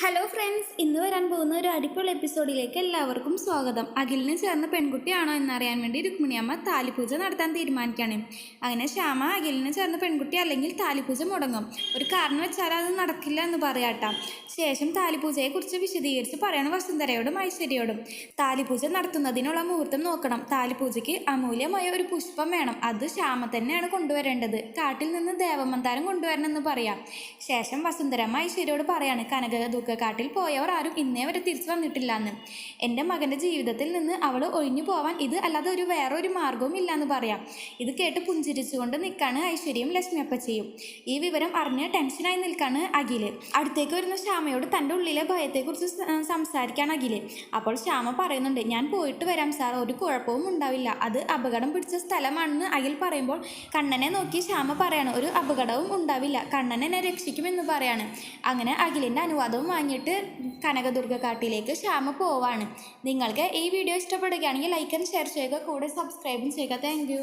Hello friends ഇന്ന് വരാൻ പോകുന്ന ഒരു അടിപൊളി എപ്പിസോഡിലേക്ക് എല്ലാവർക്കും സ്വാഗതം. അഖിലിന് ചേർന്ന പെൺകുട്ടിയാണോ എന്നറിയാൻ വേണ്ടി രുക്മിണിയമ്മ താലിപൂജ നടത്താൻ തീരുമാനിക്കുകയാണ്. അങ്ങനെ ശ്യാമ അഖിലിന് ചേർന്ന പെൺകുട്ടി അല്ലെങ്കിൽ താലിപൂജ മുടങ്ങും. ഒരു കാരണം വെച്ചാൽ അത് നടക്കില്ല എന്ന് പറയാട്ട. ശേഷം താലിപൂജയെക്കുറിച്ച് വിശദീകരിച്ച് പറയണം വസുന്ധരയോടും ഐശ്വര്യയോടും. താലിപൂജ നടത്തുന്നതിനുള്ള മുഹൂർത്തം നോക്കണം. താലിപൂജയ്ക്ക് അമൂല്യമായ ഒരു പുഷ്പം വേണം. അത് ശ്യാമ തന്നെയാണ് കൊണ്ടുവരേണ്ടത്. കാട്ടിൽ നിന്ന് ദേവമന്താരം കൊണ്ടുവരണമെന്ന് പറയാം. ശേഷം വസുന്ധരമ്മ ഐശ്വര്യയോട് പറയാണ് കനക ദുഃഖക്കാട്ടിൽ പോയവർ ആരും ഇന്നേ വരെ തിരിച്ചു വന്നിട്ടില്ല എന്ന് എന്റെ മകന്റെ ജീവിതത്തിൽ നിന്ന് അവൾ ഒഴിഞ്ഞു പോവാൻ ഇത് അല്ലാതെ ഒരു വേറൊരു മാർഗവും ഇല്ല എന്ന് പറയാം. ഇത് കേട്ട് പുഞ്ചിരിച്ചുകൊണ്ട് നിൽക്കാണ് ഐശ്വര്യയും ലക്ഷ്മി അപ്പച്ചയും ഈ വിവരം അറിഞ്ഞ് ടെൻഷനായി നിൽക്കാണ് അഖിൽ. അടുത്തേക്ക് വരുന്ന ശ്യാമയോട് തന്റെ ഉള്ളിലെ ഭയത്തെക്കുറിച്ച് സംസാരിക്കാൻ അഖിൽ. അപ്പോൾ ശ്യാമ പറയുന്നുണ്ട് ഞാൻ പോയിട്ട് വരാം സാർ ഒരു കുഴപ്പവും ഉണ്ടാവില്ല. അത് അപകടം പിടിച്ച സ്ഥലമാണെന്ന് അഖിൽ പറയുമ്പോൾ കണ്ണനെ നോക്കി ശ്യാമ പറയാണ് ഒരു അപകടവും ഉണ്ടാവില്ല. കണ്ണൻ എന്നെ രക്ഷിക്കുമെന്ന് പറയാണ്. അങ്ങനെ അഖിലിന്റെ അനുവാദവും വാങ്ങിയിട്ട് കനകദുർഗ കാട്ടിലേക്ക് ശ്യാമ പോവാണ്. നിങ്ങൾക്ക് ഈ വീഡിയോ ഇഷ്ടപ്പെടുകയാണെങ്കിൽ ലൈക്ക് ഷെയർ ചെയ്യുക. കൂടെ സബ്സ്ക്രൈബും ചെയ്യുക. താങ്ക്